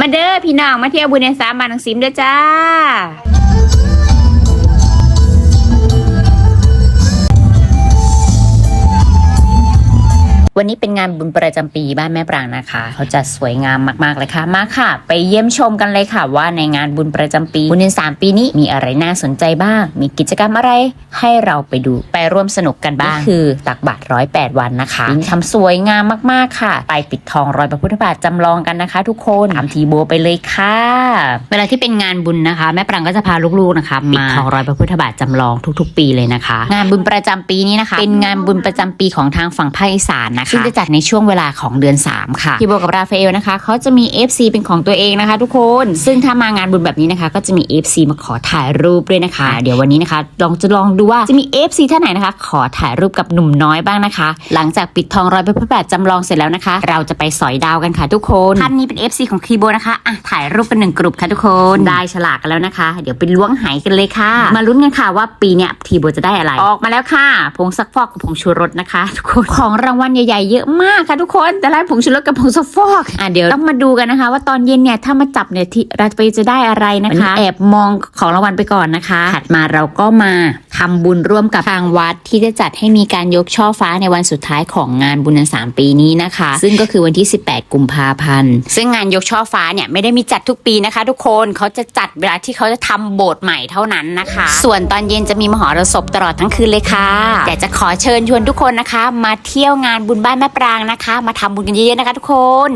มาเด้อพี่น้องมาเที่ยวบุญในสามบานหนังซิมเด้อจ้า วันนี้เป็นงานบุญประจำปีบ้านแม่ปรางนะคะ เขาจะสวยงามมากๆเลยค่ะ มาค่ะ ไปเยี่ยมชมกันเลยค่ะ ว่าในงานบุญประจำปีบุญเดือนสามปีนี้มีอะไรน่าสนใจบ้าง มีกิจกรรมอะไรให้เราไปดูไปร่วมสนุกกันบ้างคือตักบาตรร้อยแปดวันนะคะยิ่งทำสวยงามมากๆค่ะ ไปปิดทองรอยพระพุทธบาทจำลองกันนะคะ ทุกคนตามทีโบไปเลยค่ะ เวลาที่เป็นงานบุญนะคะ แม่ปรางก็จะพาลูกๆนะคะปิดทองรอยพระพุทธบาทจำลองทุก ๆ ปีเลยนะคะ งานบุญประจำปีนี้นะคะ เป็นงานบุญประจำปีของทางฝั่งภาคอีสานนะคะซึ่งจะจัดในช่วงเวลาของเดือน 3 ค่ะพี่โบกับราฟาเอลนะคะเขาจะมี FC เป็นของตัวเองนะคะ ทุกคน ซึ่งถ้ามางานบุญแบบนี้นะคะ ก็จะมี FC มาขอถ่ายรูปด้วยนะคะ เดี๋ยววันนี้นะคะลองจะลองดูว่าจะมี FC ท่านไหนนะคะ ขอถ่ายรูปกับหนุ่มน้อยบ้างนะคะ หลังจากปิดทองรอยพระพุทธบาทจำลองเสร็จแล้วนะคะ เราจะไปสอยดาวกันค่ะทุกคนท่านนี้เป็น FC ของคีโบนะคะอะถ่ายรูปเป็นหนึ่งกลุ่มค่ะทุกคนได้ฉลากกันแล้วนะคะ เดี๋ยวไปล้วงหายกันเลยค่ะ มาลุ้นกันค่ะว่าปีเนี้ยทีโบจะได้อะไร ออกมาแล้วค่ะผงซักฟอกกับผงชูรสนะคะ ทุกคนของรางวัลใหญ่ๆเยอะมากค่ะทุกคนแต่ร้านผงชูรสกับผงซักฟอกอะเดี๋ยวต้องมาดูกันนะคะ ว่าตอนเย็นเนี่ยถ้ามาจับเนี่ยที่เราไปจะได้อะไรนะคะ แอบมองของรางวัลไปก่อนนะคะถัดมาเราก็มา ทำบุญร่วมกับทางวัดที่จะจัดให้มีการยกช่อฟ้าในวันสุดท้ายของงานบุญเดือนสามปีนี้นะคะ ซึ่งก็คือวันที่ 18 กุมภาพันธ์ ซึ่งงานยกช่อฟ้าเนี่ยไม่ได้มีจัดทุกปีนะคะ ทุกคนเขาจะจัดเวลาที่เขาจะทำโบสถ์ใหม่เท่านั้นนะคะ ส่วนตอนเย็นจะมีมหรสพตลอดทั้งคืนเลยค่ะแต่จะขอเชิญชวนทุกคนนะคะ มาเที่ยวงานบุญบ้านแม่ปรางนะคะ มาทำบุญกันเยอะๆนะคะ ทุกคน